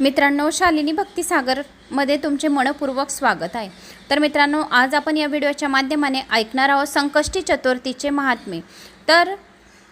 मित्रांनो शालिनी भक्तिसागरमध्ये तुमचे मनपूर्वक स्वागत आहे. तर मित्रांनो आज आपण या व्हिडिओच्या माध्यमाने ऐकणार आहोत संकष्टी चतुर्थीचे महात्मे. तर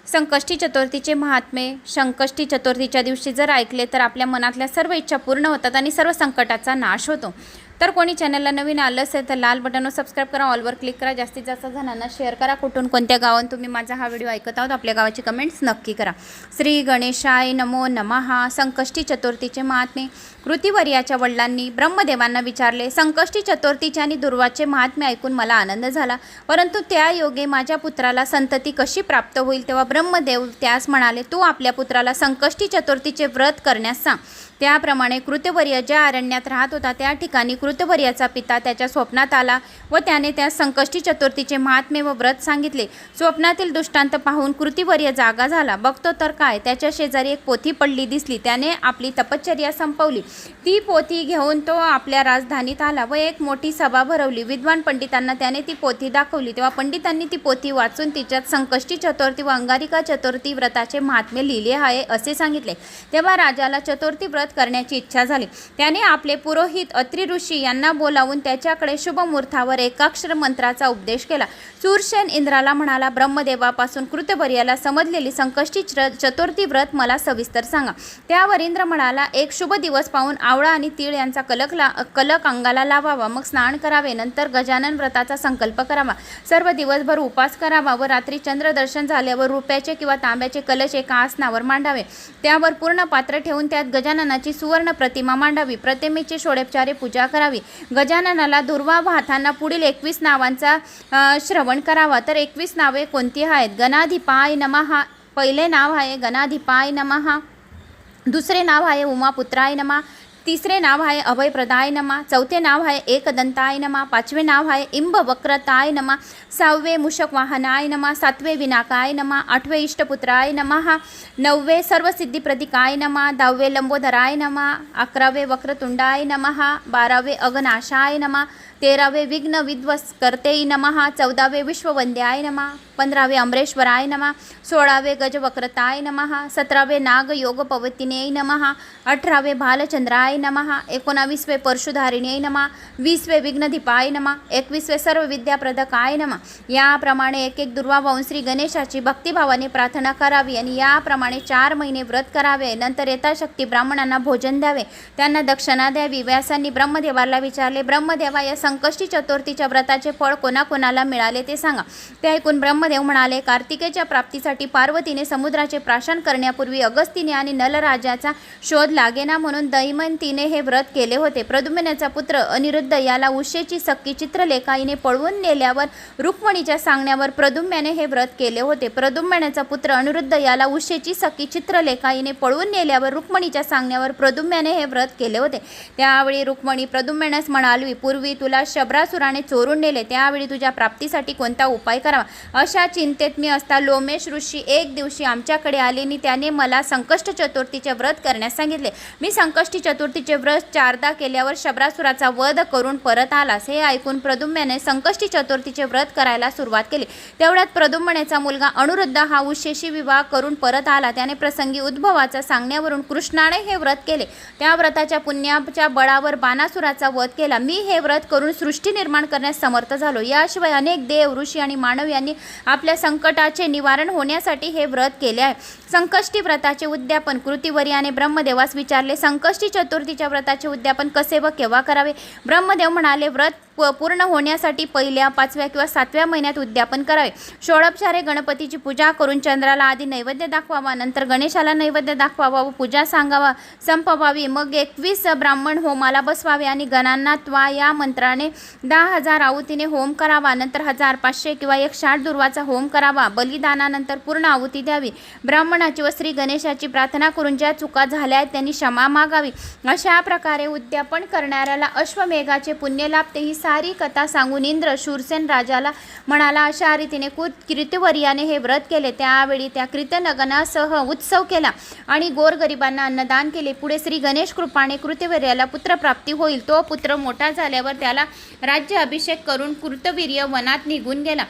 संकष्टी चतुर्थीचे महात्मे संकष्टी चतुर्थीच्या दिवशी जर ऐकले तर आपल्या मनातल्या सर्व इच्छा पूर्ण होतात आणि सर्व संकटाचा नाश होतो. तर कोणी चॅनलला नवीन आलं असेल तर लाल बटनवर सबस्क्राईब करा ऑलवर क्लिक करा. जास्तीत जास्त जणांना शेअर करा. कुठून कोणत्या गावात तुम्ही माझा हा व्हिडिओ ऐकत आहोत आपल्या गावाची कमेंट्स नक्की करा. श्री गणेशाय नमो नमहा संकष्टी चतुर्थीचे महात्मे कृतीवर्याच्या वडिलांनी ब्रह्मदेवांना विचारले संकष्टी चतुर्थीचे आणि दुर्वाचे महात्मे ऐकून मला आनंद झाला. परंतु त्या योगे माझ्या पुत्राला संतती कशी प्राप्त होईल? तेव्हा ब्रह्मदेव त्यास म्हणाले तू आपल्या पुत्राला संकष्टी चतुर्थीचे व्रत करण्यास सांग. त्याप्रमाणे कृतवर्य ज्या अरण्यात राहत होता त्या ठिकाणी कृतवर्याचा पिता त्याच्या स्वप्नात आला व त्याने त्या संकष्टी चतुर्थीचे महात्मे व व्रत सांगितले. स्वप्नातील दृष्टांत पाहून कृतिवर्य जागा झाला. बघतो तर काय? त्याच्या शेजारी एक पोथी पडली दिसली. त्याने आपली तपश्चर्या संपवली. ती पोथी घेऊन तो आपल्या राजधानीत आला व एक मोठी सभा भरवली. विद्वान पंडितांना त्याने ती पोथी दाखवली. तेव्हा पंडितांनी ती पोथी वाचून तिच्यात संकष्टी चतुर्थी व अंगारिका चतुर्थी व्रताचे महात्मे लिहिले आहे असे सांगितले. तेव्हा राजाला चतुर्थी व्रत करण्याची इच्छा झाली. त्याने आपले पुरोहित अत्रि ऋषी यांना बोलावून त्याच्याकडे शुभमुहूर्तावर एकाक्षर मंत्राचा उपदेश केला. सूरसेन इंद्राला म्हणाला ब्रह्मदेवापासून कृतवर्याला समजलेली संकष्टी चतुर्थी व्रत मला सविस्तर सांगा. त्यावर इंद्र म्हणाला एक शुभ दिवस पाहून आवळा आणि तीळ यांचा कलक ला कलक अंगाला लावावा. मग स्नान करावे. नंतर गजानन व्रताचा संकल्प करावा. सर्व दिवसभर उपास करावा व रात्री चंद्रदर्शन झाल्यावर रुपयाचे किंवा तांब्याचे कलश एका आसनावर मांडावे. त्यावर पूर्ण पात्र ठेवून त्यात गजाननाची सुवर्ण प्रतिमा मांडावी. प्रतिमेची षोडोपचारे पूजा करावी. गजाननाला दुर्वा वाहताना पुढील एकवीस नावांचा श्रवण करावा. तर एकवीस नावे कोणती आहेत? गणाधिपाय नमहा पहिले नाव आहे गणाधिपाय नमहा दुसरे नाव आहे उमापुत्राय नमा. तिसरे नाव आहे अभयप्रदाय नमा चौथे नाव आहे एकदंताय नमा पाचवे नाव आहे इंब वक्रताय नमा सहावे मूषक वाहनाय नमा सातवे विनाकाय नमा आठवे इष्टपुत्राय नमः नववे सर्वसिद्धी प्रतीकाय नमा दहावे लंबोधराय नमा अकरावे वक्रतुंडाय नमः बारावे अगनाशाय नमा तेरावे विघ्न विध्वस करतेई नमः चौदावे विश्ववंद्याय नमः पंधरावे अमरेश्वराय नमः सोळावे गजवक्रताय नमः सतरावे नाग योग पवतिने नमः अठरावे भालचंद्राय नमः एकोणावीसवे परशुधारिणे नमः वीसवे विघ्नधिपाय नमः एकवीसवे सर्व विद्याप्रदकाय नमः. याप्रमाणे एक एक दुर्वा श्री गणेशाची भक्तिभावाने प्रार्थना करावी आणि याप्रमाणे चार महिने व्रत करावे. नंतर यथाशक्ती ब्राह्मणांना भोजन द्यावे. त्यांना दक्षिणा द्यावी. व्यासांनी ब्रह्मदेवाला विचारले ब्रह्मदेवा या संकष्टी चतुर्थीच्या व्रताचे फळ कोणाकोणाला मिळाले ते सांगा. ते ऐकून ब्रह्मदेव म्हणाले कार्तिकेच्या प्राप्तीसाठी पार्वतीने समुद्राचे प्राशन करण्यापूर्वी अगस्तीने आणि नलराजाचा शोध लागेना म्हणून दैमंतीने हे व्रत केले होते. प्रदुम्नाचा पुत्र अनिरुद्ध याला उशेची सक्की चित्रलेखाईने पळवून नेल्यावर रुक्मणीच्या सांगण्यावर प्रदुम्याने हे व्रत केले होते. प्रदुम्याचा पुत्र अनिरुद्ध याला उशेची सक्की चित्रलेखाईने पळवून नेल्यावर रुक्मणीच्या सांगण्यावर प्रदुम्याने हे व्रत केले होते. त्यावेळी रुक्मणी प्रदुम्यानेस म्हणाली पूर्वी तुला शबरासुराने चोरून नेले. त्यावेळी तुझ्या प्राप्तीसाठी कोणता उपाय करावा? अशा चिंतेत मी असता लोमेश ऋषी एक दिवशी आमच्याकडे आले. आणि त्याने मला संकष्ट चतुर्थीचे व्रत करण्यास सांगितले. मी संकष्टी चतुर्थीचे व्रत चारदा केल्यावर शबरासुराचा वध करून परत आलास. हे ऐकून प्रदुम्याने संकष्टी चतुर्थीचे व्रत करायला सुरुवात केली. तेवढ्यात प्रदुम्मनेचा मुलगा अनुरुद्ध हा उशेशी विवाह करून परत आला. त्याने प्रसंगी उद्भवाचा सांगण्यावरून कृष्णाने हे व्रत केले. त्या व्रताच्या पुण्याच्या बळावर बाणासुराचा वध केला. मी हे व्रत करून सृष्टी निर्माण करण्यास समर्थ झालो. याशिवाय अनेक देव ऋषी आणि मानव यांनी आपल्या संकटाचे निवारण होण्यासाठी हे व्रत केले आहे. संकष्टी व्रताचे उद्यापन. कृतीवर्याने ब्रह्मदेवास विचारले संकष्टी चतुर्थीच्या व्रताचे उद्यापन कसे व केव्हा करावे? ब्रह्मदेव म्हणाले व्रत प- पूर्ण होण्यासाठी पहिल्या पाचव्या किंवा सातव्या महिन्यात उद्यापन करावे. षोडपचारे गणपतीची पूजा करून चंद्राला आधी नैवेद्य दाखवावा नंतर गणेशाला नैवेद्य दाखवावा व पूजा सांगावा. संपवावी. मग एकवीस ब्राह्मण होमाला बसवावे आणि गणांना त्वा या मंत्राने दहा हजार आहुतीने होम करावा नंतर हजार पाचशे किंवा एक साठ दुर्वाचा होम करावा. बलिदानानंतर पूर्ण आहुती द्यावी. ब्राह्मण ब्राह्मणाची व श्री गणेशाची प्रार्थना करून ज्या चुका झाल्या आहेत त्यांनी क्षमा मागावी. अशा प्रकारे उद्यापन करणाऱ्याला अश्वमेघाचे पुण्य लाभते ही सारी कथा सांगून इंद्र शूरसेन राजाला म्हणाला अशा रीतीने कुत कृतवर्याने हे व्रत केले. त्यावेळी त्या कृतनगनासह उत्सव केला आणि गोरगरिबांना अन्नदान केले. पुढे श्री गणेश कृपाने कृतवर्याला पुत्रप्राप्ती होईल. तो पुत्र मोठा झाल्यावर त्याला राज्य अभिषेक करून कृतवीर्य वनात निघून गेला.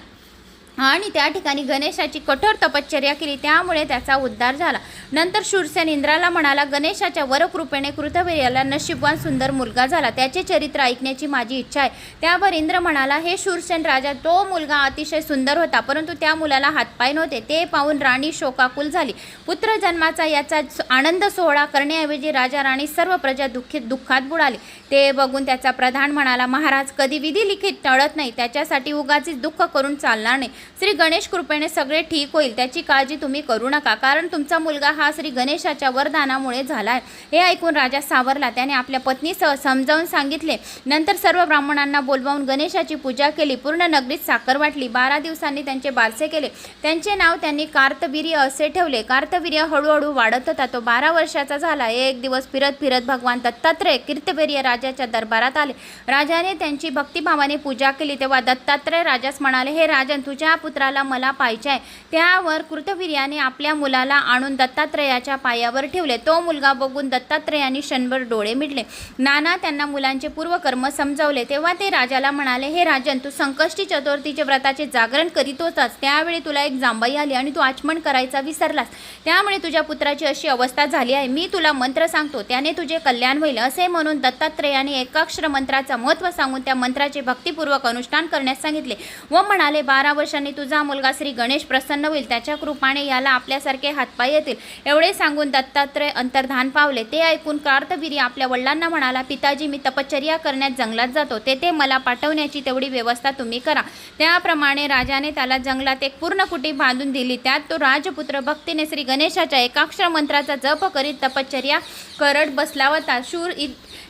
आणि त्या ठिकाणी गणेशाची कठोर तपश्चर्या केली त्यामुळे त्याचा उद्धार झाला. नंतर शूरसेन इंद्राला म्हणाला गणेशाच्या वरकृपेने कृतवीर्याला नशीबवान सुंदर मुलगा झाला. त्याचे चरित्र ऐकण्याची माझी इच्छा आहे. त्यावर इंद्र म्हणाला हे शूरसेन राजा तो मुलगा अतिशय सुंदर होता परंतु त्या मुलाला हातपाय नव्हते. ते पाहून राणी शोकाकुल झाली. पुत्र जन्माचा याचा आनंद सोहळा करण्याऐवजी राजा राणी सर्व प्रजा दुःखित दुःखात बुडाली. ते बघून त्याचा प्रधान म्हणाला महाराज कधी विधी लिखित टळत नाही. त्याच्यासाठी उगाचीच दुःख करून चालणार नाही. श्री गणेश कृपेने सगळे ठीक होईल त्याची काळजी तुम्ही करू नका. कारण तुमचा मुलगा हा श्री गणेशाच्या वरदानामुळे झाला आहे हे ऐकून राजा सावरला त्याने आपल्या पत्नीसह समजावून सांगितले. नंतर सर्व ब्राह्मणांना बोलवून गणेशाची पूजा केली. पूर्ण नगरीत साखर वाटली. बारा दिवसांनी त्यांचे बारसे केले. त्यांचे नाव त्यांनी कार्तवीर्य असे ठेवले. कार्तवीर्य हळूहळू वाढत होता. तो बारा वर्षाचा झाला. एक दिवस फिरत फिरत भगवान दत्तात्रय कीर्तवीर्य राजाच्या दरबारात आले. राजाने त्यांची भक्तिभावाने पूजा केली. तेव्हा दत्तात्रय राजास म्हणाले हे राजन तुझ्या पुत्राला मला पाहिजे आहे त्यावर कृतवीर्याने आपल्या मुलाला आणून दत्तात्रयाच्या पायावर ठेवले. तो मुलगा बघून दत्तात्रयाने क्षणभर डोळे मिटले. नाना त्यांना मुलांचे पूर्वकर्म समजावले. तेव्हा ते राजाला म्हणाले हे राजन तू संकष्टी चतुर्थीचे व्रताचे जागरण करीत होतास त्यावेळी तुला एक जांबाई आली आणि तू आचमन करायचा विसरलास. त्यामुळे तुझ्या पुत्राची अशी अवस्था झाली आहे. मी तुला मंत्र सांगतो. त्याने तुझे कल्याण होईल. असे म्हणून दत्तात्रयाने एकाक्षर मंत्राचा महत्त्व सांगून त्या मंत्राचे भक्तिपूर्वक अनुष्ठान करण्यास सांगितले व म्हणाले बारा वर्ष वर्षांनी तुझा मुलगा श्री गणेश प्रसन्न होईल त्याच्या कृपाने याला आपल्यासारखे हातपाय येतील. एवढे सांगून दत्तात्रय अंतर्धान पावले. ते ऐकून कार्तवीरी आपल्या वडिलांना म्हणाला पिताजी मी तपश्चर्या करण्यात जंगलात जातो. तेथे मला पाठवण्याची तेवढी व्यवस्था तुम्ही करा. त्याप्रमाणे राजाने त्याला जंगलात एक पूर्ण कुटी बांधून दिली. त्यात तो राजपुत्र भक्तीने श्री गणेशाच्या एकाक्षर मंत्राचा जप करीत तपश्चर्या करत बसला होता. शूर इ-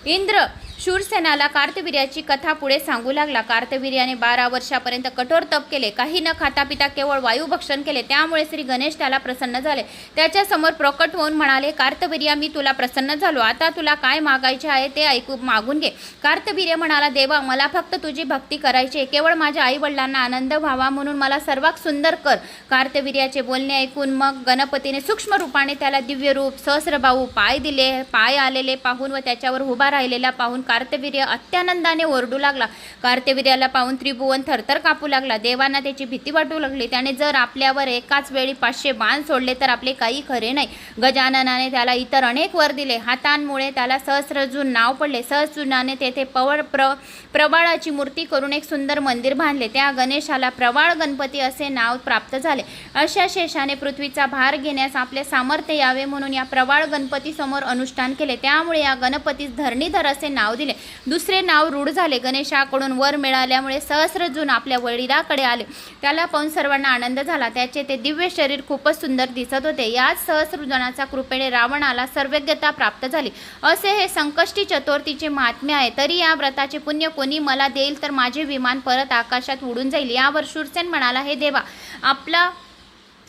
इंद्र शूरसेनाला कार्तवीर्याची कथा पुढे सांगू लागला. कार्तवीर्याने बारा वर्षापर्यंत कठोर तप केले. काही न खाता पिता केवळ वायुभक्षण केले. त्यामुळे श्री गणेश त्याला प्रसन्न झाले. त्याच्यासमोर प्रकट होऊन म्हणाले कार्तवीर्या मी तुला प्रसन्न झालो. आता तुला काय मागायचे आहे ते ऐकू मागून घे. कार्तवीर्य म्हणाला देवा मला फक्त तुझी भक्ती करायची आहे. केवळ माझ्या आईवडिलांना आनंद व्हावा म्हणून मला सर्वात सुंदर कर. कार्तवीर्याचे बोलणे ऐकून मग गणपतीने सूक्ष्म रूपाने त्याला दिव्य रूप पाय दिले पाय आलेले पाहून व त्याच्यावर उभा राहिलेला पाहून कार्तवीर्य अत्यानंदाने ओरडू लागला. कार्तवीर्याला पाहून त्रिभुवन थरथर कापू लागला. देवांना त्याची भीती वाटू लागली. त्याने जर आपल्यावर एकाच वेळी पाचशे बाण सोडले तर आपले काही खरे नाही. गजाननाने त्याला इतर अनेक वर दिले. हातांमुळे त्याला सहस्रजून नाव पडले. सहस्रजूनाने तेथे पवळ प्र प्रवाळाची मूर्ती करून एक सुंदर मंदिर बांधले. त्या गणेशाला प्रवाळ गणपती असे नाव प्राप्त झाले. अशा शेषाने पृथ्वीचा भार घेण्यास आपले सामर्थ्य यावे म्हणून या प्रवाळ गणपतीसमोर अनुष्ठान केले. त्यामुळे या गणपतीस धरणीधर असे नाव दिले. दुसरे नाव रूढ झाले. गणेशाकडून वर मिळाल्यामुळे सहस्रजून आपल्या वडिलाकडे आले. त्याला पाहून सर्वांना आनंद झाला. त्याचे ते दिव्य शरीर खूपच सुंदर दिसत होते. याच सहस्रजनाचा कृपेने रावणाला सर्वज्ञता प्राप्त झाली. असे हे संकष्टी चतुर्थीचे महात्म्य आहे. तरी या व्रताचे पुण्य कोणी मला देईल तर माझे विमान परत आकाशात उडून जाईल. यावर शूरसेन म्हणाला हे देवा आपला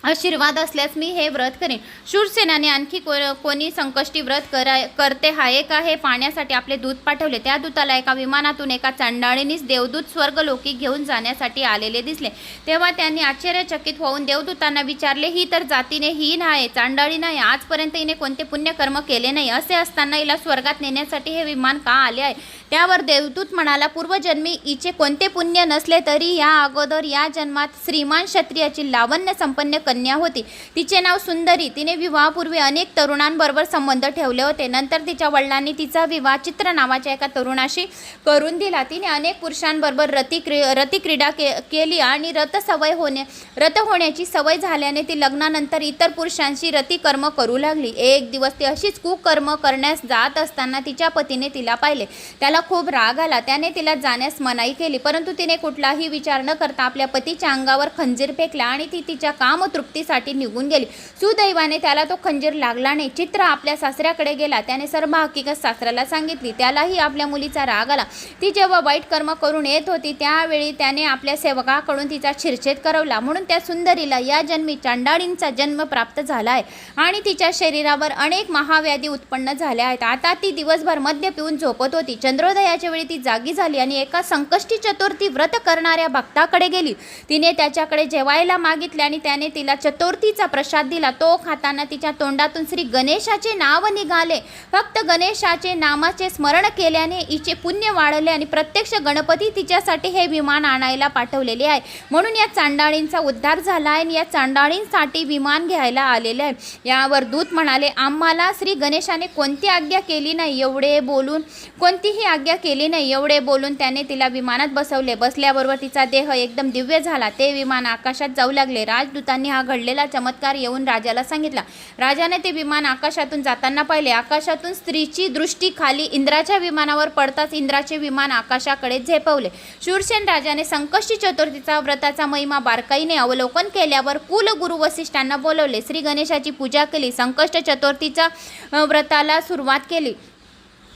आशीर्वाद असल्यास मी हे व्रत करेन. शूरसेनाने आणखी को कोणी संकष्टी व्रत कराय करते हा का? हे पाहण्यासाठी आपले दूत पाठवले. त्या दूताला एका विमानातून एका चांडाळीनीच देवदूत स्वर्गलोकी घेऊन जाण्यासाठी आलेले दिसले. तेव्हा त्यांनी आश्चर्यचकित होऊन देवदूतांना विचारले ही तर जातीने हीन आहे चांडाळी नाही. आजपर्यंत हिने कोणते पुण्यकर्म केले नाही. असे असताना हिला स्वर्गात नेण्यासाठी हे विमान का आले आहे? त्यावर देवदूत म्हणाला पूर्वजन्मी हिचे कोणते पुण्य नसले तरी या अगोदर या जन्मात श्रीमान क्षत्रियाची लावण्य संपन्न कन्या होती. तिचे नाव सुंदरी. तिने विवाहापूर्वी अनेक तरुणांबरोबर संबंध ठेवले होते. नंतर तिच्या वडिलांनी तिचा विवाह चित्र नावाच्या एका तरुणाशी करून दिला. तिने अनेक पुरुषांबरोबर रती क्री रतिक्रीडा के केली आणि रतसवय होणे रत होण्याची सवय झाल्याने ती लग्नानंतर इतर पुरुषांशी रतिकर्म करू लागली. एक दिवस ती अशीच कुकर्म करण्यास जात असताना तिच्या पतीने तिला पाहिले. त्याला खूप राग आला. त्याने तिला जाण्यास मनाई केली. परंतु तिने कुठलाही विचार न करता आपल्या पतीच्या अंगावर खंजीर फेकला आणि ती तिच्या तृप्तीसाठी निघून गेली. सुदैवाने त्याला तो खंजीर लागला नाही. चित्र आपल्या सासऱ्याकडे गेला. त्याने सर्व हकीकत सासऱ्याला सांगितली. त्यालाही आपल्या मुलीचा राग आला. ती जेव्हा वाईट कर्म करून येत होती त्यावेळी त्याने आपल्या सेवकाकडून तिचा शिरछेद करवला. म्हणून त्या सुंदरीला या जन्मी चांडाळींचा जन्म प्राप्त झाला आहे आणि तिच्या शरीरावर अनेक महाव्याधी उत्पन्न झाल्या आहेत. आता ती दिवसभर मद्य पिऊन झोपत होती. चंद्रोदयाच्या वेळी ती जागी झाली आणि एका संकष्टी चतुर्थी व्रत करणाऱ्या भक्ताकडे गेली. तिने त्याच्याकडे जेवायला मागितले आणि त्याने तिला तिला चतुर्थीचा प्रसाद दिला. तो खाताना तिच्या तोंडातून श्री गणेशाचे नाव निघाले. फक्त गणेशाचे नामाचे स्मरण केल्याने हिचे पुण्य वाढले आणि प्रत्यक्ष गणपती तिच्यासाठी हे विमान आणायला पाठवलेले आहे. म्हणून या चांडाळींचा उद्धार झाला आहे आणि या चांडाळींसाठी विमान घ्यायला आलेले आहे. यावर दूत म्हणाले आम्हाला श्री गणेशाने कोणती आज्ञा केली नाही? एवढे बोलून कोणतीही आज्ञा केली नाही. एवढे बोलून त्याने तिला विमानात बसवले. बसल्याबरोबर तिचा देह एकदम दिव्य झाला. ते विमान आकाशात जाऊ लागले. राजदूतांनी हा घडलेला चमत्कार येऊन राजाला सांगितला. राजाने ते विमान आकाशातून जाताना पाहिले. आकाशातून स्त्रीची दृष्टी खाली इंद्राच्या विमानावर पडताच इंद्राचे विमान आकाशाकडे झेपवले. शूरसेन राजाने संकष्टी चतुर्थीचा व्रताचा महिमा बारकाईने अवलोकन केल्यावर कुलगुरू वसिष्ठांना बोलवले. श्री गणेशाची पूजा केली. संकष्ट चतुर्थीचा व्रताला सुरुवात केली.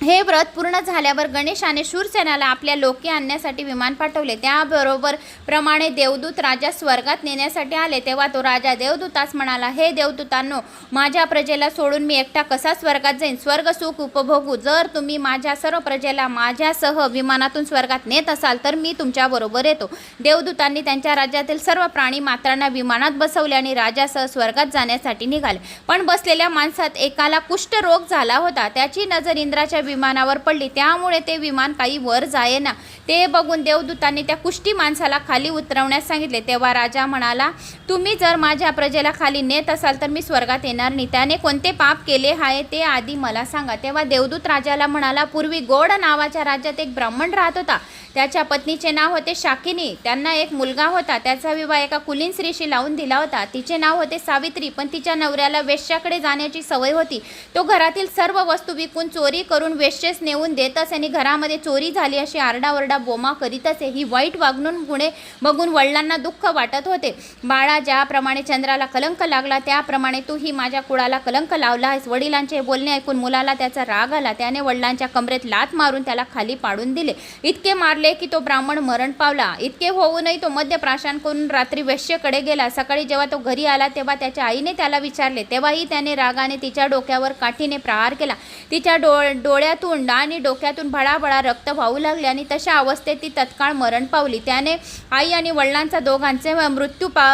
हे व्रत पूर्ण झाल्यावर गणेशाने शूरसेनाला आपल्या लोकी आणण्यासाठी विमान पाठवले. त्याबरोबर प्रमाणे देवदूत राजा स्वर्गात नेण्यासाठी आले. तेव्हा तो राजा देवदूतास म्हणाला हे देवदूतांनो माझ्या प्रजेला सोडून मी एकटा कसा स्वर्गात जाईन? स्वर्ग सुख उपभोगू. जर तुम्ही माझ्या सर्व प्रजेला माझ्यासह विमानातून स्वर्गात नेत असाल तर मी तुमच्याबरोबर येतो. देवदूतांनी त्यांच्या राज्यातील सर्व प्राणी मात्रांना विमानात बसवले आणि राजासह स्वर्गात जाण्यासाठी निघाले. पण बसलेल्या माणसात एकाला कुष्ठरोग झाला होता. त्याची नजर इंद्राच्या विमानावर पडली. त्यामुळे ते विमान काही वर जायना. ते बघून देवदूतांनी त्या कुष्टी माणसाला खाली उतरवण्यास सांगितले. तेव्हा राजा म्हणाला तुम्ही जर माझ्या प्रजेला खाली नेत असाल तर मी स्वर्गात येणार नाही. त्याने कोणते पाप केले आहे ते आधी मला सांगा. तेव्हा देवदूत राजाला म्हणाला पूर्वी गोड नावाच्या राज्यात एक ब्राह्मण राहत होता. त्याच्या पत्नीचे नाव होते शाकिनी. त्यांना एक मुलगा होता. त्याचा विवाह एका कुलीन स्त्रीशी लावून दिला होता. तिचे नाव होते सावित्री पण तिच्या नवऱ्याला वेश्याकडे जाण्याची सवय होती. तो घरातील सर्व वस्तू विकून चोरी करून वेश्येस नेऊन देत असे आणि घरामध्ये चोरी झाली अशी आरडाओरडा बोमा करीत असे ही वाईट वागणून गुणे बघून वडिलांना दुःख वाटत होते. बाळा ज्याप्रमाणे चंद्राला कलंक लागला त्याप्रमाणे तूही माझ्या कुळाला कलंक लावला आहेस. वडिलांचे बोलणे ऐकून मुलाला त्याचा राग आला. त्याने वडिलांच्या कमरेत लात मारून त्याला खाली पाडून दिले. इतके मारले की तो ब्राह्मण मरण पावला. इतके होऊनही तो मद्यप्राशन करून रात्री वेश्येकडे गेला. सकाळी जेव्हा तो घरी आला तेव्हा त्याच्या आईने त्याला विचारले. तेव्हाही त्याने रागाने तिच्या डोक्यावर काठीने प्रहार केला. तिच्या डो डोळ्यातून आणि डोक्यातून भडाभडा रक्त वाहू लागले आणि तशा अवस्थेत ती तत्काळ मरण पावली. त्याने आई आणि वडिलांचा दोघांचे मृत्यू पा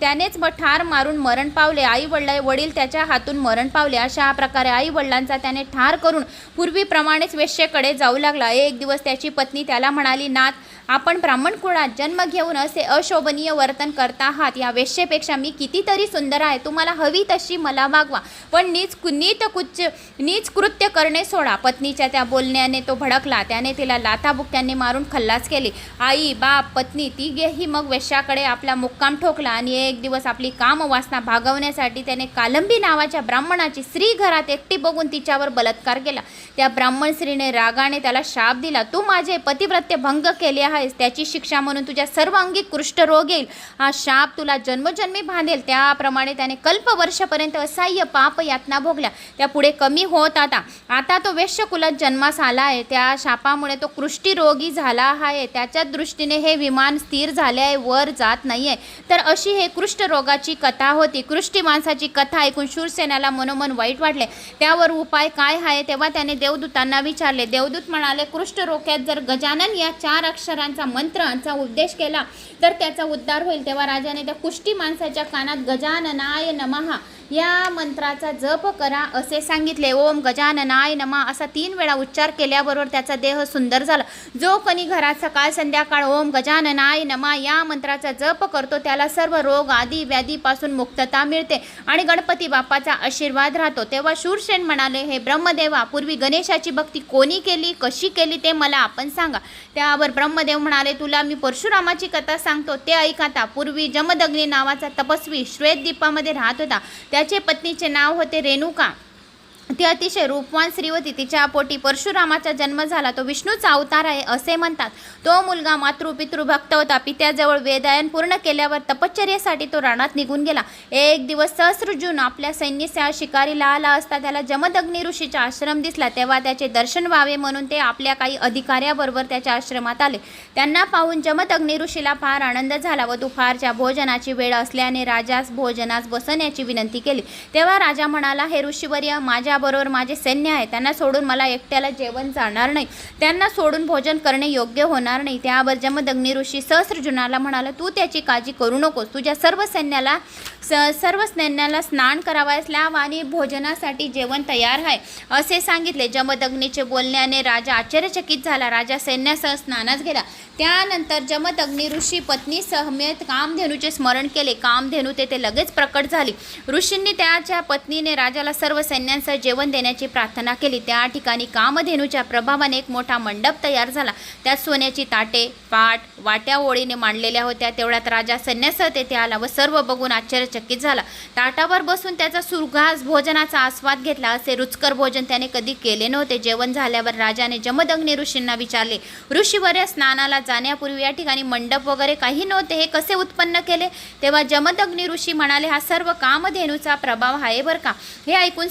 त्यानेच ठार मारून मरण पावले. आई वडला वडील त्याच्या हातून मरण पावले. अशा प्रकारे आई वडिलांचा त्याने ठार करून पूर्वीप्रमाणेच वेश्येकडे जाऊ लागला. एक दिवस त्याची पत्नी त्याला म्हणाली नाथ आपण ब्राह्मण कुळात जन्म घेऊन असे अशोभनीय वर्तन करता आहात. या वेश्येपेक्षा मी कितीतरी सुंदर आहे. तुम्हाला हवी तशी मला वागवा पण नीच नीत कुच्च नीच कृत्य करणे सोडा. पत्नीच्या त्या बोलण्याने तो भडकला. त्याने तिला लाथाबुक्क्यांनी मारून खल्लास केली. आई बाप पत्नी तिघेही मग वेश्याकडे आपला मुक्काम ठोकला आणि एक दिवस आपली कामवासना भागवण्यासाठी त्याने कालंबी नावाच्या ब्राह्मणाची स्त्री घरात एकटी बघून तिच्यावर बलात्कार केला. त्या ब्राह्मण स्त्रीने रागाने त्याला शाप दिला. तू माझे पतिव्रत्य भंग केले आहेस त्याची शिक्षा म्हणून तुझ्या सर्वांगी कुष्ठरोग येईल. हा शाप तुला जन्मजन्मी बांधेल. त्याप्रमाणे त्याने कल्पवर्षपर्यंत असह्य पाप यातना भोगल्या. त्या पुढे कमी होत आता. आता तो वेश्यकुलात जन्मास आला आहे. त्या शापामुळे तो कृष्टीरोगी झाला आहे. त्याच्या दृष्टीने हे विमान स्थिर झाले आहे. वर जात नाही आहे तर अशी हे कृष्ठरोगाची कथा होती. कृष्टी माणसाची कथा ऐकून शूरसेनाला मनोमन वाईट वाटले. त्यावर उपाय काय आहे? तेव्हा त्याने देवदूतांना विचारले. देवदूत म्हणाले कृष्ठरोख्यात जर गजानन या चार अक्षरांचा मंत्रांचा उपदेश केला तर त्याचा उद्धार होईल. तेव्हा राजाने त्या कुष्ठी माणसाच्या कानात गजाननाय नमहा या मंत्राचा जप करा असे सांगितले. ओम गजाननाय नमा असा तीन वेळा उच्चार केल्याबरोबर त्याचा देह सुंदर झाला. जो कोणी घरात सकाळ संध्याकाळ ओम गजाननाय नमा या मंत्राचा जप करतो त्याला सर्व रोग आदी व्याधीपासून मुक्तता मिळते आणि गणपती बाप्पाचा आशीर्वाद राहतो. तेव्हा शूरसेन म्हणाले हे ब्रह्मदेवा पूर्वी गणेशाची भक्ती कोणी केली कशी केली ते मला आपण सांगा. त्यावर ब्रह्मदेव म्हणाले तुला मी परशुरामाची कथा सांगतो. ते ऐक आता. पूर्वी जमदग्नी नावाचा तपस्वी श्वेत दीपामध्ये राहत होता. त्याचे पत्नीचे नाव होते रेणुका. ती अतिशय रूपवान स्त्री होती तिच्या पोटी परशुरामाचा जन्म झाला. तो विष्णूचा अवतार आहे असे म्हणतात. तो मुलगा मातृ पितृभक्त होता. पित्याजवळ वेदायन पूर्ण केल्यावर तपश्चर्यासाठी तो रानात निघून गेला. एक दिवस सहस्रजून आपल्या सैन्यसह शिकारीला आला असता त्याला जमदग्नी ऋषीचा आश्रम दिसला. तेव्हा त्याचे दर्शन व्हावे म्हणून ते आपल्या काही अधिकाऱ्याबरोबर त्याच्या आश्रमात आले. त्यांना पाहून जमदग्नी ऋषीला फार आनंद झाला व दुपारच्या भोजनाची वेळ असल्याने राजास भोजनास बसण्याची विनंती केली. तेव्हा राजा म्हणाला हे ऋषीवर्य माझ्या माझ्याबरोबर माझे सैन्य आहे त्यांना सोडून मला एकट्याला जेवण जाणार नाही. त्यांना सोडून भोजन करणे योग्य होणार नाही. त्यावर जमदग्नी ऋषी सहस्रजुनाला म्हणाला तू त्याची काळजी करू नकोस. तुझ्या सर्व सैन्याला स सर्व सैन्याला स्नान करावयास लाव आणि भोजनासाठी जेवण तयार आहे. असे सांगितले. जमदग्नीचे बोलण्याने राजा आश्चर्यचकित झाला. राजा सैन्यासह स्नानास गेला. त्यानंतर जमदग्नी ऋषी पत्नी सहमेत कामधेनूचे स्मरण केले. कामधेनू तेथे लगेच प्रकट झाली. ऋषींनी त्याच्या पत्नीने राजाला सर्व सैन्यांसह जेवण देण्याची प्रार्थना केली. त्या ठिकाणी कामधेनूच्या प्रभावाने एक मोठा मंडप तयार झाला. त्यात सोन्याची ताटे पाट वाट्या ओळीने मांडलेल्या होत्या. तेवढ्यात राजा सैन्यासह तेथे आला व सर्व बघून आश्चर्यचकित झाला. ताटावर बसून त्याचा सुरघास भोजनाचा आस्वाद घेतला. असे रुचकर भोजन त्याने कधी केले नव्हते. जेवण झाल्यावर राजाने जमदग्नी ऋषींना विचारले ऋषीवर्य स्नानाला जाण्यापूर्वी या ठिकाणी मंडप वगैरे काही नव्हते? हे कसे उत्पन्न केले? तेव्हा जमदग्नी ऋषी म्हणाले हा सर्व कामधेनूचा प्रभाव आहे बरं का? हे ऐकून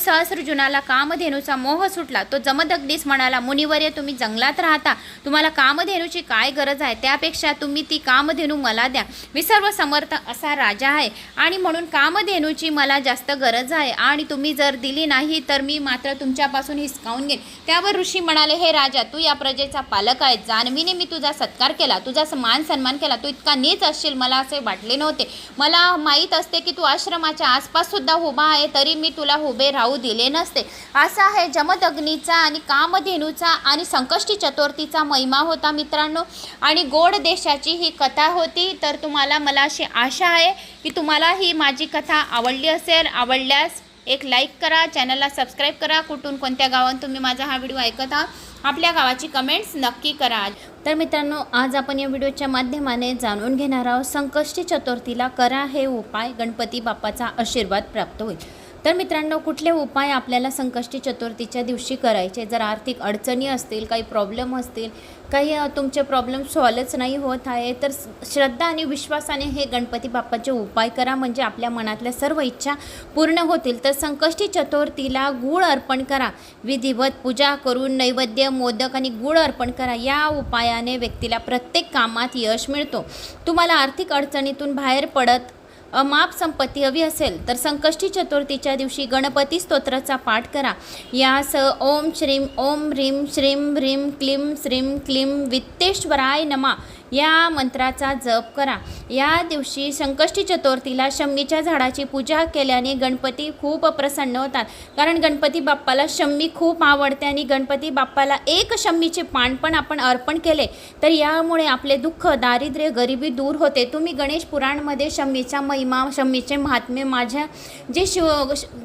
मनाला कामधेनूचा मोह सुटला तो जमदगदीस म्हणाला मुनिवर्य तुम्ही जंगलात राहता. तुम्हाला कामधेनूची काय गरज आहे? त्यापेक्षा तुम्ही ती कामधेनू मला द्या. मी सर्व समर्थ असा राजा आहे आणि म्हणून कामधेनूची मला जास्त गरज आहे. आणि तुम्ही जर दिली नाही तर मी मात्र तुमच्यापासून हिसकावून घेईन. त्यावर ऋषी म्हणाले हे राजा तू या प्रजेचा पालक आहे. जान्हवीने मी तुझा सत्कार केला. तुझा मान सन्मान केला. तू इतका नीच असशील. मला असे वाटले नव्हते. मला माहीत असते की तू आश्रमाच्या आसपास सुद्धा उभा आहे. तरी मी तुला उभे राहू दिले नसते. असा आहे जमदग्नीचा आणि कामधेनूचा आणि संकष्टी चतुर्थीचा महिमा होता मित्रांनो. आणि गोड देशाची ही कथा होती. तर तुम्हाला मला अशी आशा आहे की तुम्हाला ही माझी कथा आवडली असेल. आवडल्यास एक लाईक करा चॅनलला सबस्क्राईब करा. कुठून कोणत्या गावात तुम्ही माझा हा व्हिडिओ ऐकत आहात आपल्या गावाची कमेंट्स नक्की करा. तर मित्रांनो आज आपण या व्हिडिओच्या माध्यमाने जाणून घेणार आहोत संकष्टी चतुर्थीला करा हे उपाय गणपती बाप्पाचा आशीर्वाद प्राप्त होईल. तर मित्रांनो कुठले उपाय आपल्याला संकष्टी चतुर्थीच्या दिवशी करायचे? जर आर्थिक अडचणी असतील काही प्रॉब्लेम असतील काही तुमचे प्रॉब्लेम सॉल्वच नाही होत आहे तर श्रद्धा आणि विश्वासाने हे गणपती बाप्पाचे उपाय करा. म्हणजे आपल्या मनातल्या सर्व इच्छा पूर्ण होतील. तर संकष्टी चतुर्थीला गूळ अर्पण करा. विधिवत पूजा करून नैवेद्य मोदक आणि गूळ अर्पण करा. या उपायाने व्यक्तीला प्रत्येक कामात यश मिळतो. तुम्हाला आर्थिक अडचणीतून बाहेर पडत अमाप संपत्ती हवी असेल तर संकष्टी चतुर्थीच्या दिवशी गणपती स्तोत्राचा पाठ करा. यास ओम श्रीम ओम ह्रीम श्रीम ह्रीम क्लीम श्रीम क्लीम वित्तेश्वराय नमा. या मंत्राचा जप करा. या दिवशी संकष्टी चतुर्थीला शम्मीच्या झाडाची पूजा केल्याने गणपती खूप प्रसन्न होतात. कारण गणपती बाप्पाला शम्मी खूप आवडते आणि गणपती बाप्पाला एक शम्मीचे पान पण आपण अर्पण केले तर यामुळे आपले दुःख दारिद्र्य गरिबी दूर होते. तुम्ही गणेश पुराणमध्ये शम्मीचा महिमा शम्मीचे महात्म्य माझ्या जे शिव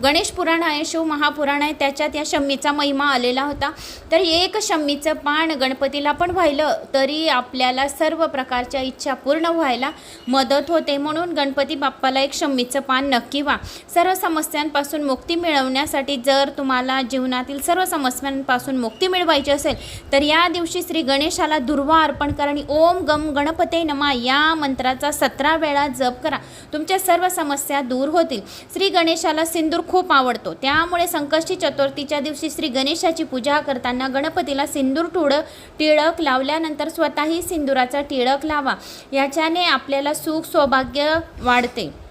गणेश पुराण आहे शिव महापुराण आहे त्याच्यात या शम्मीचा महिमा आलेला होता. तर एक शम्मीचं पान गणपतीला पण व्हायलं तरी आपल्याला सर्व सर्व प्रकारच्या इच्छा पूर्ण व्हायला मदत होते म्हणून गणपती बाप्पाला एक शमीचं पान नक्की व्हा. सर्व समस्यांपासून मुक्ती मिळवण्यासाठी जर तुम्हाला जीवनातील सर्व समस्यांपासून मुक्ती मिळवायची असेल तर या दिवशी श्री गणेशाला दुर्वा अर्पण करा आणि ओम गम गणपते नमा या मंत्राचा सतरा वेळा जप करा. तुमच्या सर्व समस्या दूर होतील. श्री गणेशाला सिंदूर खूप आवडतो. त्यामुळे संकष्टी चतुर्थीच्या दिवशी श्री गणेशाची पूजा करताना गणपतीला सिंदूर टुळ टिळक लावल्यानंतर स्वतःही सिंदुराचा टिळक लावा. याच्याने आपल्याला सुख सौभाग्य वाढते.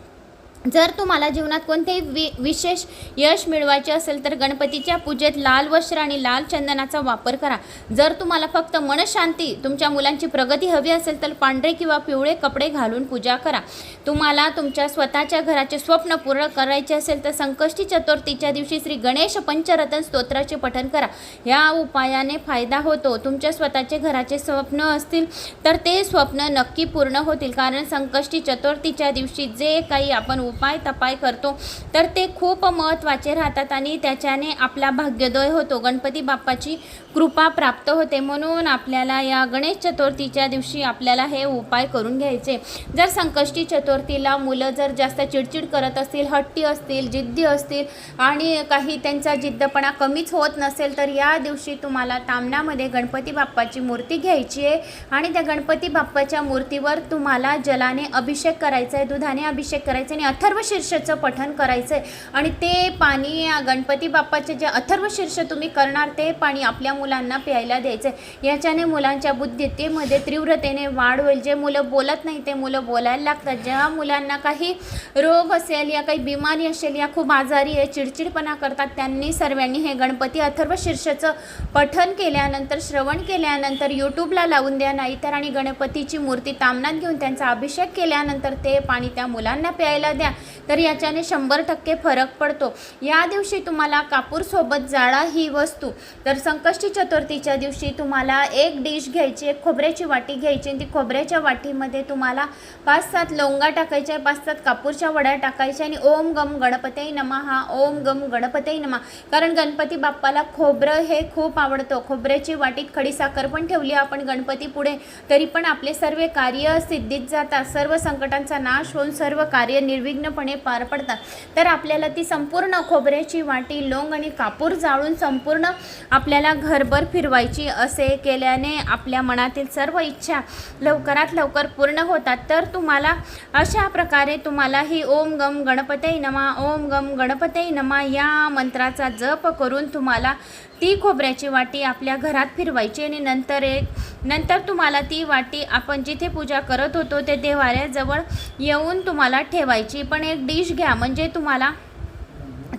जर तुम्हाला जीवनात कोणतेही वि विशेष यश मिळवायचे असेल तर गणपतीच्या पूजेत लाल वस्त्र आणि लाल चंदनाचा वापर करा. जर तुम्हाला फक्त मनशांती तुमच्या मुलांची प्रगती हवी असेल तर पांढरे किंवा पिवळे कपडे घालून पूजा करा. तुम्हाला तुमच्या स्वतःच्या घराचे स्वप्न पूर्ण करायचे असेल तर संकष्टी चतुर्थीच्या दिवशी श्री गणेश पंचरत्न स्तोत्राचे पठण करा. या उपायाने फायदा होतो. तुमच्या स्वतःचे घराचे स्वप्न असतील तर ते स्वप्न नक्की पूर्ण होतील. कारण संकष्टी चतुर्थीच्या दिवशी जे काही आपण उपाय तपाय करतो. तर ते खूप महत्त्वाचे राहतात आणि त्याच्याने आपला भाग्योदय होतो. गणपती बाप्पाची कृपा प्राप्त होते. म्हणून आपल्याला या गणेश चतुर्थीच्या दिवशी आपल्याला हे उपाय करून घ्यायचे. जर संकष्टी चतुर्थीला मुलं जर जास्त चिडचिड करत असतील हट्टी असतील जिद्दी असतील आणि काही त्यांचा जिद्दपणा कमीच होत नसेल तर या दिवशी तुम्हाला तामणामध्ये गणपती बाप्पाची मूर्ती घ्यायची आहे आणि त्या गणपती बाप्पाच्या मूर्तीवर तुम्हाला जलाने अभिषेक करायचा आहे दुधाने अभिषेक करायचा आणि अथर्व शीर्षचं पठण करायचं आहे आणि ते पाणी या गणपती बाप्पाचे जे अथर्व शीर्ष तुम्ही करणार ते पाणी आपल्या मुलांना प्यायला द्यायचं आहे याच्याने मुलांच्या बुद्धितेमध्ये तीव्रतेने वाढ होईल. जे मुलं बोलत नाही ते मुलं बोलायला लागतात. ज्या मुलांना काही रोग असेल या काही बिमारी असेल या खूप आजारी आहे चिडचिडपणा करतात त्यांनी सर्वांनी हे गणपती अथर्व शीर्षचं पठण केल्यानंतर श्रवण केल्यानंतर यूट्यूबला लावून द्या. नाहीतर आणि गणपतीची मूर्ती तामनात घेऊन त्यांचा अभिषेक केल्यानंतर ते पाणी त्या मुलांना प्यायला द्या. तर याच्याने शंभर टक्के फरक पडतो. या दिवशी तुम्हाला कापूरसोबत जाळा ही वस्तू तर संकष्टी चतुर्थीच्या दिवशी तुम्हाला एक डिश घ्यायची एक खोबऱ्याची वाटी घ्यायची आणि ती खोबऱ्याच्या वाटीमध्ये तुम्हाला पाच सात लवंगा टाकायच्या पाच सात कापूरच्या वड्या टाकायच्या आणि ओम गम गणपतई नमा हा ओम गम गणपती नमा. कारण गणपती बाप्पाला खोबरं हे खूप आवडतं. खोबऱ्याची वाटीत खडीसाखर पण ठेवली आपण गणपती पुढे तरी पण आपले सर्व कार्य सिद्धीत जातात. सर्व संकटांचा नाश होऊन सर्व कार्य निर्विघ्नपणे पार पडतात. तर आपल्याला ती संपूर्ण खोबऱ्याची वाटी लोंग आणि कापूर जाळून संपूर्ण आपल्याला घरभर फिरवायची असे केल्याने आपल्या मनातील सर्व इच्छा लवकरात लवकर पूर्ण होतात. तर तुम्हाला अशा प्रकारे तुम्हाला ही ओम गम गणपते नमा ओम गम गणपते नमा या मंत्राचा जप करून तुम्हाला ती खोबऱ्याची वाटी आपल्या घरात फिरवायची आणि नंतर एक नंतर तुम्हाला ती वाटी आपण जिथे पूजा करत होतो ते देवाऱ्याजवळ येऊन तुम्हाला ठेवायची. पण एक डिश घ्या म्हणजे तुम्हाला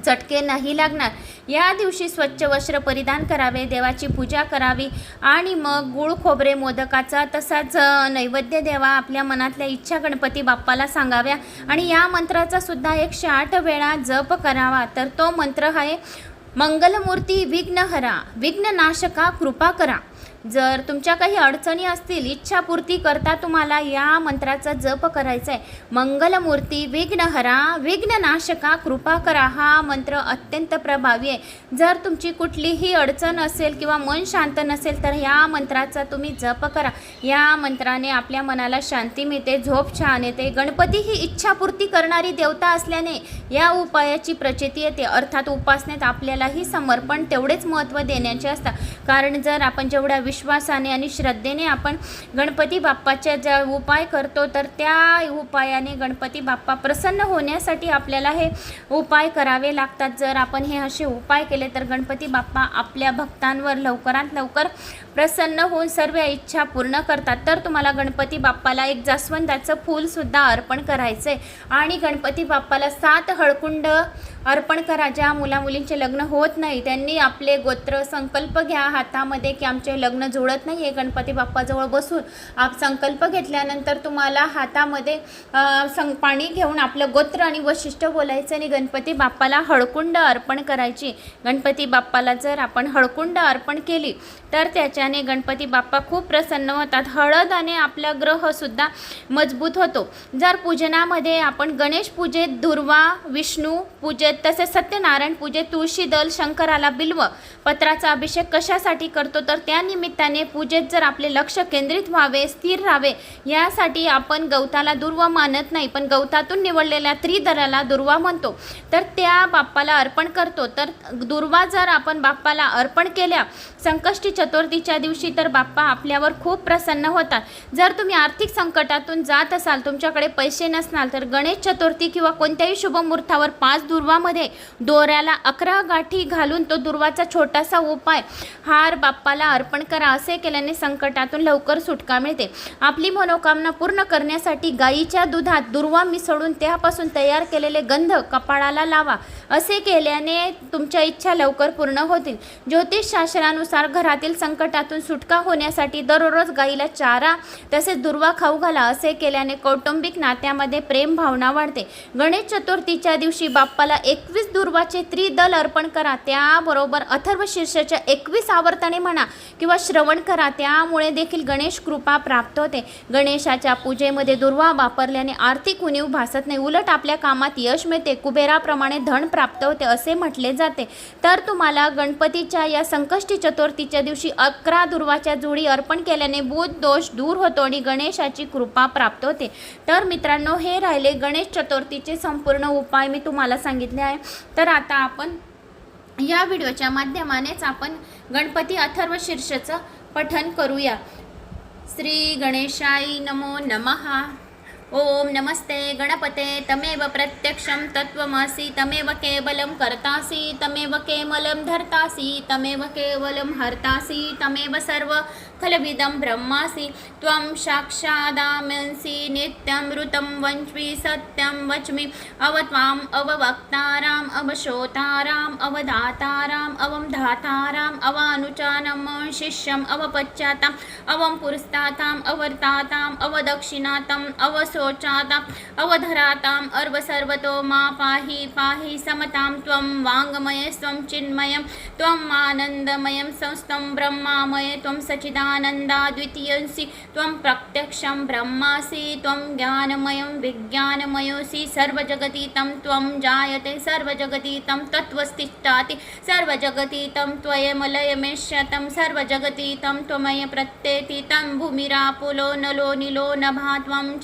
चटके नाही लागणार. या दिवशी स्वच्छ वस्त्र परिधान करावे देवाची पूजा करावी आणि मग गुळ खोबरे मोदकाचा तसाच नैवेद्य देवा आपल्या मनातल्या इच्छा गणपती बाप्पाला सांगाव्या. आणि या मंत्राचा सुद्धा एकशे आठ वेळा जप करावा. तर तो मंत्र आहे मंगलमूर्ती विघ्नहरा विघ्ननाशका कृपा करा. जर तुमच्या काही अडचणी असतील इच्छापूर्ती करता तुम्हाला या मंत्राचा जप करायचा आहे मंगलमूर्ती विघ्नहरा विघ्ननाशका कृपा करा हा मंत्र अत्यंत प्रभावी आहे. जर तुमची कुठलीही अडचण असेल किंवा मन शांत नसेल तर या मंत्राचा तुम्ही जप करा. या मंत्राने आपल्या मनाला शांती मिळते झोप छान येते. गणपती ही इच्छापूर्ती करणारी देवता असल्याने या उपायाची प्रचिती येते. अर्थात उपासनेत आपल्यालाही समर्पण तेवढेच महत्त्व देण्याचे असतात. कारण जर आपण जेवढ्या विश्वासाने आणि श्रद्धेने आपण गणपती बाप्पाच्या ज्या उपाय करतो तर त्या उपायाने गणपती बाप्पा प्रसन्न होण्यासाठी आपल्याला हे उपाय करावे लागतात. जर आपण हे असे उपाय केले तर गणपती बाप्पा आपल्या भक्तांवर लवकरात लवकर प्रसन्न होऊन सर्व इच्छा पूर्ण करतात. तर तुम्हाला गणपती बाप्पाला एक जास्वंदाचं फूलसुद्धा अर्पण करायचं आहे आणि गणपती बाप्पाला सात हळकुंड अर्पण करा ज्या मुलामुलींचे लग्न होत नाही. त्यांनी आपले गोत्र संकल्प घ्या हातामध्ये की आमचे लग्न जुळत नाही आहे गणपती बाप्पाजवळ बसून आप संकल्प घेतल्यानंतर तुम्हाला हातामध्ये सं पाणी घेऊन आपलं गोत्र आणि वैशिष्ट्य बोलायचं आणि गणपती बाप्पाला हळकुंड अर्पण करायची. गणपती बाप्पाला जर आपण हळकुंड अर्पण केली तर त्याच्याने गणपती बाप्पा खूप प्रसन्न होतात. हळदाने आपला ग्रहसुद्धा मजबूत होतो. जर पूजनामध्ये आपण गणेश पूजेत दुर्वा विष्णू पूजेत तसेच सत्यनारायण पूजेत तुळशी दल शंकराला बिल्व पत्राचा अभिषेक कशासाठी करतो तर त्या निमित्ताने पूजेत जर आपले लक्ष केंद्रित व्हावे स्थिर राहावे यासाठी आपण गवताला दुर्वा मानत नाही पण गवतातून निवडलेल्या त्रिदराला दुर्वा म्हणतो. तर त्या बाप्पाला अर्पण करतो. तर दुर्वा जर आपण बाप्पाला अर्पण केल्या संकष्टी चतुर्थीच्या दिवशी तर बाप्पा आपल्यावर खूप प्रसन्न होतात. जर तुम्ही आर्थिक संकटातून जात असाल तुमच्याकडे पैसे नसणार तर गणेश चतुर्थी किंवा कोणत्याही शुभमुहूर्तावर पाच दुर्वामध्ये दोऱ्याला अकरा गाठी घालून तो दुर्वाचा छोटासा उपाय हार बाप्पाला अर्पण कर. असे केल्याने संकटातून लवकर सुटका मिळते. आपली मनोकामना पूर्ण करण्यासाठी गाईच्या दुधात दुर्वा मिसळून त्यापासून तयार केलेले गंध कपाळाला लावा. असे केल्याने तुमच्या इच्छा लवकर पूर्ण होतील. ज्योतिषशास्त्रानुसार घरातील संकटातून सुटका होण्यासाठी दररोज गाईला चारा तसेच दुर्वा खाऊ घाला. असे केल्याने कौटुंबिक नात्यामध्ये प्रेम भावना वाढते. गणेश चतुर्थीच्या दिवशी बाप्पाला एकवीस दुर्वाचे त्रिदल अर्पण करा. त्याबरोबर अथर्व शीर्षाच्या एकवीस आवर्तने म्हणा किंवा श्रवण करा. त्यामुळे देखील गणेश कृपा प्राप्त होते. गणेशाच्या पूजेमध्ये दुर्वा वापरल्याने आर्थिक उणीव भासत नाही. उलट आपल्या कामात यश मिळते. कुबेराप्रमाणे धन प्राप्त होते असे म्हटले जाते. तर तुम्हाला गणपतीच्या या संकष्टी चतुर्थीच्या दिवशी अकरा दुर्वाच्या जोडी अर्पण केल्याने बुध दोष दूर होतो आणि गणेशाची कृपा प्राप्त होते. तर मित्रांनो हे राहिले गणेश चतुर्थीचे संपूर्ण उपाय मी तुम्हाला सांगितले आहे. तर आता आपण या व्हिडिओच्या माध्यमानेच आपण गणपती अथर्व शीर्षचं पठन करूया. श्री गणेशाई नमो नमहा ओम नमस्ते गणपते तमेव प्रत्यक्षं तत्त्वमसि तमेव केवलं कर्तासि तमेव केवलं धर्तासि तमेव केवलं हर्तासि तमेव सर्व खलविदं ब्रह्मासि। त्वं साक्षादामंसि नित्यं ऋतं वञ्च्मि सत्यं वच्मि। अव त्वाम् अववक्ताराम् अवश्रोताराम् अवधाताराम् अवं धाताराम् अवानुचानम् शिष्यम् अवपश्चाताम् अवं पुरस्ताताम् अवर्ताताम् अवसु अवशोचाताम् अवधराताम् अर्वसर्वतो मा पाहि पाहि समतां त्वं वाङ्मयस्त्वं चिन्मयं त्वम् आनन्दमयं संस्थं ब्रह्मामय त्वं सचिदानन्दाद्वितीयंसि त्वं प्रत्यक्षं ब्रह्मासि त्वं ज्ञानमयं विज्ञानमयोऽसि सर्वजगतीतं त्वं जायते सर्वजगतीतं तत्त्वस्तिष्ठाति सर्वजगतीतं त्वयमलयमेष्यतं सर्वजगतीतं त्वमय प्रत्येतितं भूमिरापुलो नलो निलो नभा त्वं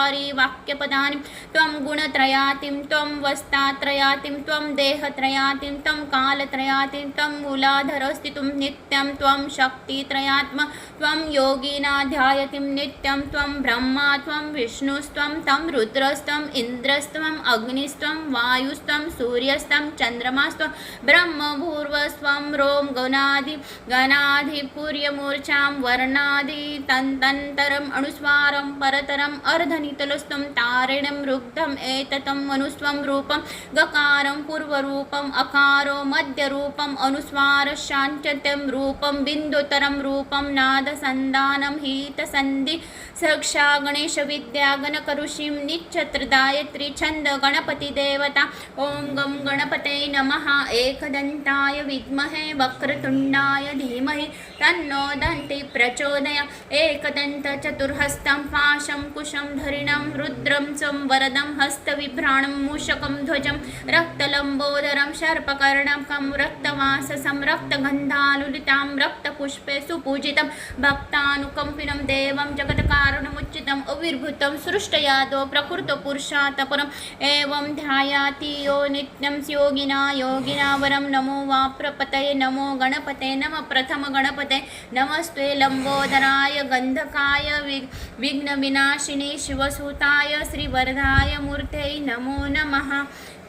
चत्वारि वाक्यपदानि त्वं गुणत्रयातिं त्वं वस्तात्रयातिं त्वं देहत्रयातिं त्वं कालत्रयातिं त्वं मूलाधरस्थितुं नित्यं त्वं शक्तित्रयात्म त्वं योगिनाध्यायतिं नित्यं त्वं ब्रह्मा त्वं विष्णुस्त्वं तं रुद्रस्त्वम् इन्द्रस्त्वम् अग्निस्त्वं वायुस्त्वं सूर्यस्त्वं चन्द्रमास्त्वं ब्रह्मभूर्वस्त्वं रों गणाधि गणाधिपुर्यमूर्छां वर्णादि तन्तन्तरम् अनुस्वारं परतरम् शीतलस्तं तारिणं रुग्धम् एततं मनुस्वं रूपं गकारं पूर्वरूपम् अकारो मध्यरूपम् अनुस्वारशाञ्चत्यं रूपं बिन्दुतरं रूपं नादसन्दानं हीतसन्धि सक्षा गणेशविद्या गणकऋषिं निच्छत्रदायत्री छन्द गणपतिदेवता ॐ गं गणपते नमः एकदन्ताय विद्महे वक्रतुण्डाय धीमहि तन्नो दन्ति प्रचोदय एकदन्तचतुर्हस्तं पाशं कुशं धरि हरिणं रुद्रं चं वरदं हस्तविभ्राणं मूषकं ध्वजं रक्तलम्बोदरं शर्पकर्णकं रक्तवाससं रक्तगन्धालुलितां रक्तपुष्पे सुपूजितं भक्तानुकम्पिनं देवं जगत्कारणमुच्चितम् अविर्भूतं सृष्टयादो प्रकृतपुरुषातपरम् एवं ध्यायाति यो नित्यं योगिना योगिना वरं नमो वा प्रपतये नमो गणपते नम प्रथमगणपते नमस्ते लम्बोदराय गन्धकाय वि विघ्नविनाशिनी शिवसुताय श्रीवरधाय मूर्तये नमो नमः।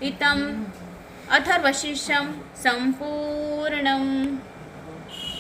इतम् अथर्वशिष्यं सम्पूर्णम्।